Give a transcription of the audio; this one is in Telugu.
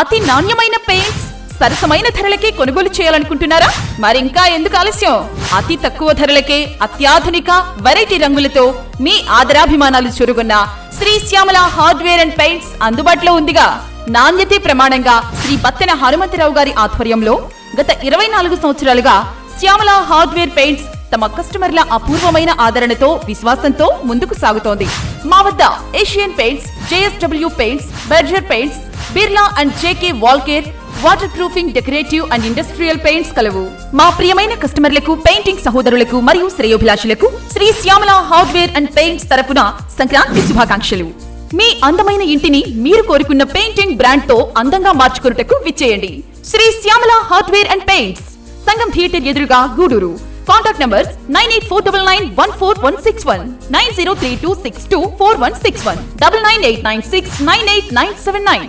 అతి నాణ్యమైన పెయింట్స్ సరసమైన ధరలకే కొనుగోలు చేయాలనుకుంటున్నారా? మరింకా ఎందుకు ఆలస్యం? అతి తక్కువ ధరలకే అత్యాధునిక వెరైటీ రంగులతో మీ ఆదరాభిమానాలు చురుగున్న Shri Shyamala hardware and paints అందుబాటులో ఉందిగా. నాణ్యతే ప్రమాణంగా శ్రీ బత్తెన హనుమంతరావు గారి ఆధ్వర్యంలో గత ఇరవై నాలుగు సంవత్సరాలుగా శ్యామల హార్డ్వేర్ పెయింట్స్ తమ కస్టమర్ల అపూర్వమైన ఆదరణతో విశ్వాసంతో ముందుకు సాగుతోంది. మా వద్ద Asian paints JSW paints Berger paints Birla and JK WallCare water proofing decorative and industrial paints కలవు. మా ప్రియమైన కస్టమర్లకు పెయింటింగ్ సహోదరులకు మరియు శ్రేయోభిలాషులకు Shri Shyamala hardware and paints తరఫున సంక్రాంతి శుభాకాంక్షలు. మీ అందమైన ఇంటిని మీరు కోరుకున్న పెయింటింగ్ బ్రాండ్తో అందంగా మార్చుకున్నటకు విచ్చేయండి. Shri Shyamala hardware and paints Sangam theatre ఎదురుగా Gudur. Contact numbers nine eight four double nine one four one six one nine zero three two six two four one six one double nine eight nine six nine eight nine seven nine